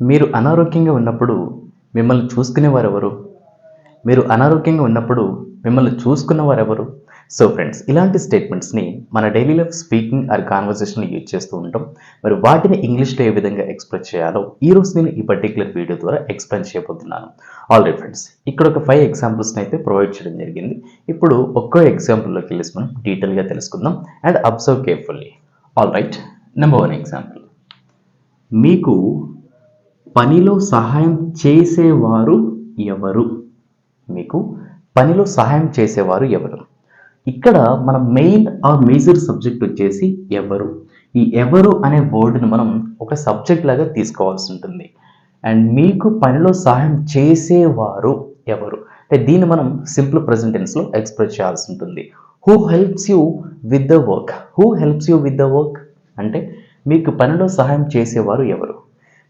మీరు అనారోగ్యంగా ఉన్నప్పుడు మిమ్మల్ని చూసుకునేవారు ఎవరు మీరు అనారోగ్యంగా ఉన్నప్పుడు మిమ్మల్ని చూసుకున్నవారు ఎవరు సో ఫ్రెండ్స్ ఇలాంటి స్టేట్మెంట్స్ని మన daily life speaking or conversation use చేస్తూ ఉంటాం. మరి వాటిని ఇంగ్లీష్లో ఏ విధంగా ఎక్స్ప్రెస్ చేయాలో ఈ రోజు నేను ఈ పర్టికులర్ వీడియో ద్వారా ఎక్స్ప్లెయిన్ చేయబోతున్నాను. ఆల్రెడీ ఫ్రెండ్స్ ఇక్కడ ఒక ఫైవ్ ఎగ్జాంపుల్స్ని అయితే ప్రొవైడ్ చేయడం జరిగింది. ఇప్పుడు ఒక్కో ఎగ్జాంపుల్లోకి వెళ్ళేసి మనం డీటెయిల్గా తెలుసుకుందాం and observe carefully all right number one example మీకు పనిలో సహాయం చేసేవారు ఎవరు? మీకు పనిలో సహాయం చేసేవారు ఎవరు? ఇక్కడ మన మెయిన్ ఆర్ మేజర్ సబ్జెక్ట్ వచ్చేసి ఎవరు? ఈ ఎవరు అనే వర్డ్ని మనం ఒక సబ్జెక్ట్ లాగా తీసుకోవాల్సి ఉంటుంది. అండ్ మీకు పనిలో సహాయం చేసేవారు ఎవరు? అంటే దీన్ని మనం సింపుల్ ప్రెజెంటెన్స్లో ఎక్స్ప్రెస్ చేయాల్సి ఉంటుంది. Who helps you with the work who helps you with the work అంటే మీకు పనిలో సహాయం చేసేవారు ఎవరు?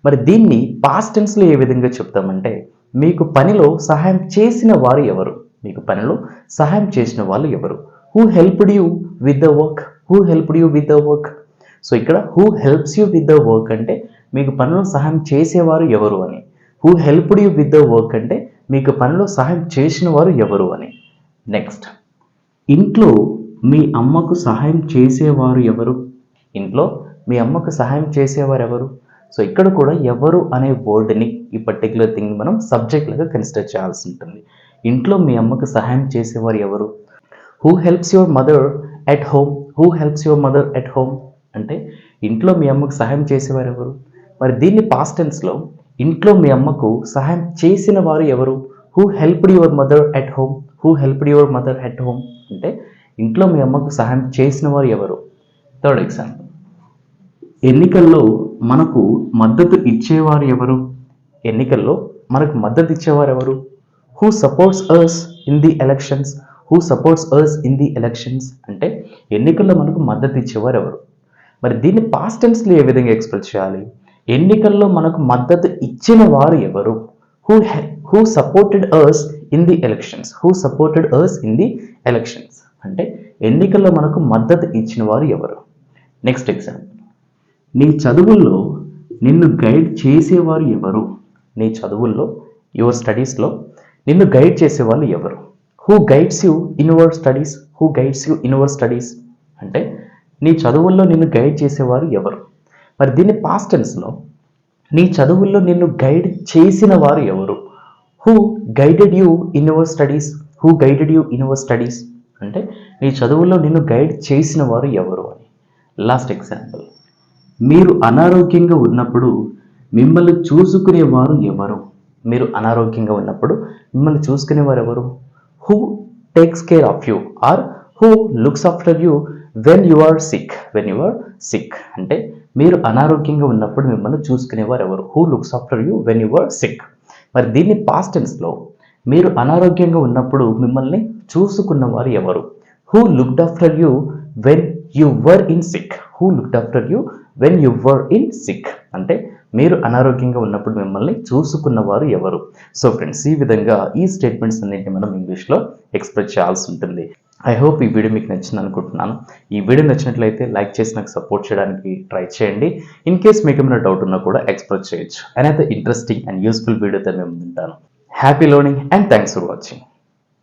మరి దీన్ని పాస్ట్ టెన్స్లో ఏ విధంగా చెప్తామంటే మీకు పనిలో సహాయం చేసిన వారు ఎవరు? మీకు పనిలో సహాయం చేసిన వాళ్ళు ఎవరు? Who helped you with the work who helped you with the work so ఇక్కడ who helps you with the work అంటే మీకు పనిలో సహాయం చేసేవారు ఎవరు అని. Who helped you with the work అంటే మీకు పనిలో సహాయం చేసిన వారు ఎవరు అని. నెక్స్ట్ ఇంట్లో మీ అమ్మకు సహాయం చేసేవారు ఎవరు? ఇంట్లో మీ అమ్మకు సహాయం చేసేవారు ఎవరు? సో ఇక్కడ కూడా ఎవరు అనే వర్డ్ని ఈ పర్టికులర్ థింగ్ మనం సబ్జెక్ట్ లాగా కన్సిడర్ చేయాల్సి ఉంటుంది. ఇంట్లో మీ అమ్మకు సహాయం చేసేవారు ఎవరు? Who helps your mother at home who helps your mother at home అంటే ఇంట్లో మీ అమ్మకు సహాయం చేసేవారు ఎవరు? మరి దీన్ని పాస్ట్ టెన్స్లో ఇంట్లో మీ అమ్మకు సహాయం చేసిన వారు ఎవరు? Who helped your mother at home who helped your mother at home అంటే ఇంట్లో మీ అమ్మకు సహాయం చేసిన వారు ఎవరు? థర్డ్ ఎగ్జాంపుల్ ఎన్నికల్లో మనకు మద్దతు ఇచ్చేవారు ఎవరు? ఎన్నికల్లో మనకు మద్దతు ఇచ్చేవారు ఎవరు? Who supports us in the elections who supports us in the elections అంటే ఎన్నికల్లో మనకు మద్దతు ఇచ్చేవారు ఎవరు? మరి దీన్ని పాస్ట్ టెన్స్లో ఏ విధంగా ఎక్స్ప్రెస్ చేయాలి? ఎన్నికల్లో మనకు మద్దతు ఇచ్చిన వారు ఎవరు? Who who supported us in the elections who supported us in the elections అంటే ఎన్నికల్లో మనకు మద్దతు ఇచ్చిన వారు ఎవరు? నెక్స్ట్ ఎగ్జాంపుల్ నీ చదువుల్లో నిన్ను గైడ్ చేసేవారు ఎవరు? నీ చదువుల్లో యువర్ స్టడీస్లో నిన్ను గైడ్ చేసేవాళ్ళు ఎవరు? Who guides you in your studies who guides you in your studies అంటే నీ చదువుల్లో నిన్ను గైడ్ చేసేవారు ఎవరు? మరి దీన్ని పాస్ట్ టెన్స్లో నీ చదువుల్లో నిన్ను గైడ్ చేసిన వారు ఎవరు? Who guided you in your studies who guided you in your studies అంటే నీ చదువుల్లో నిన్ను గైడ్ చేసిన వారు ఎవరు అని? లాస్ట్ ఎగ్జాంపుల్ మీరు అనారోగ్యంగా ఉన్నప్పుడు మిమ్మల్ని చూసుకునేవారు ఎవరు? మీరు అనారోగ్యంగా ఉన్నప్పుడు మిమ్మల్ని చూసుకునేవారు ఎవరు? Who takes care of you or who looks after you when you are sick when you are sick అంటే మీరు అనారోగ్యంగా ఉన్నప్పుడు మిమ్మల్ని చూసుకునేవారు ఎవరు? Who looks after you when you are sick మరి దీన్ని పాస్ట్ టెన్స్లో మీరు అనారోగ్యంగా ఉన్నప్పుడు మిమ్మల్ని చూసుకున్నవారు ఎవరు? Who looked after you when you were in sick who looked after you when you were in sick అంటే మీరు అనారోగ్యంగా ఉన్నప్పుడు మిమ్మల్ని చూసుకున్నవారు ఎవరు? సో ఫ్రెండ్స్ ఈ విధంగా ఈ స్టేట్మెంట్స్ అన్నింటినీ మనం ఇంగ్లీష్లో ఎక్స్ప్రెస్ చేయాల్సి ఉంటుంది. ఐ హోప్ ఈ వీడియో మీకు నచ్చింది అనుకుంటున్నాను. ఈ వీడియో నచ్చినట్లయితే లైక్ చేసి నాకు సపోర్ట్ చేయడానికి ట్రై చేయండి. ఇన్ కేస్ మీకు ఏమైనా డౌట్ ఉన్నా కూడా ఎక్స్ప్రెస్ చేయొచ్చు. అనేది ఇంట్రెస్టింగ్ అండ్ యూస్ఫుల్ వీడియోతో మేము ఉంటాను happy learning and thanks for watching